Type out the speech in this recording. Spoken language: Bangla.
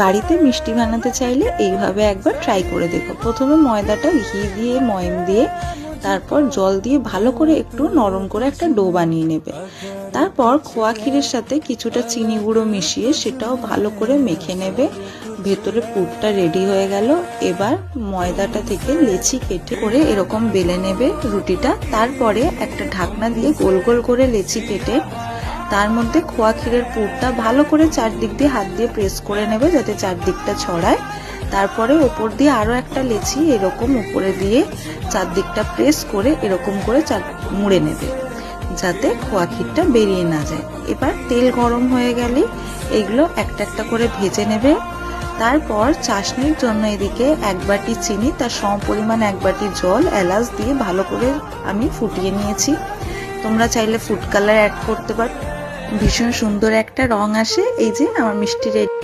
বাড়িতে মিষ্টি বানাতে চাইলে এইভাবে একবার ট্রাই করে দেখো। প্রথমে ময়দাটা ঘি দিয়ে, ময়ম দিয়ে, তারপর জল দিয়ে ভালো করে একটু নরম করে একটা ডো বানিয়ে নেবে। তারপর খোয়া ক্ষীরের সাথে কিছুটা চিনি গুঁড়ো মিশিয়ে সেটাও ভালো করে মেখে নেবে। ভেতরে পুরটা রেডি হয়ে গেল। এবার ময়দাটা থেকে লেচি কেটে করে এরকম বেলে নেবে রুটিটা। তারপরে একটা ঢাকনা দিয়ে গোল গোল করে লেচি কেটে তার মধ্যে খোয়া ক্ষীরের পুরটা ভালো করে চারদিক দিয়ে হাত দিয়ে প্রেস করে নেবে যাতে চারদিকটা ছড়ায়। তারপরে ওপর দিয়ে আরও একটা লেচি এরকম উপরে দিয়ে চারদিকটা প্রেস করে এরকম করে চার, মুড়ে নেবে যাতে খোয়া ক্ষীরটা বেরিয়ে না যায়। এবার তেল গরম হয়ে গেলে এগুলো একটা একটা করে ভেজে নেবে। তারপর চাশনির জন্য এদিকে এক বাটি চিনি, তার সম পরিমাণ এক বাটি জল, এলাচ দিয়ে ভালো করে আমি ফুটিয়ে নিয়েছি। তোমরা চাইলে ফুড কালার অ্যাড করতে পারো ভীষণ সুন্দর একটা রং আসে। এই যে আমার মিষ্টি রেডি।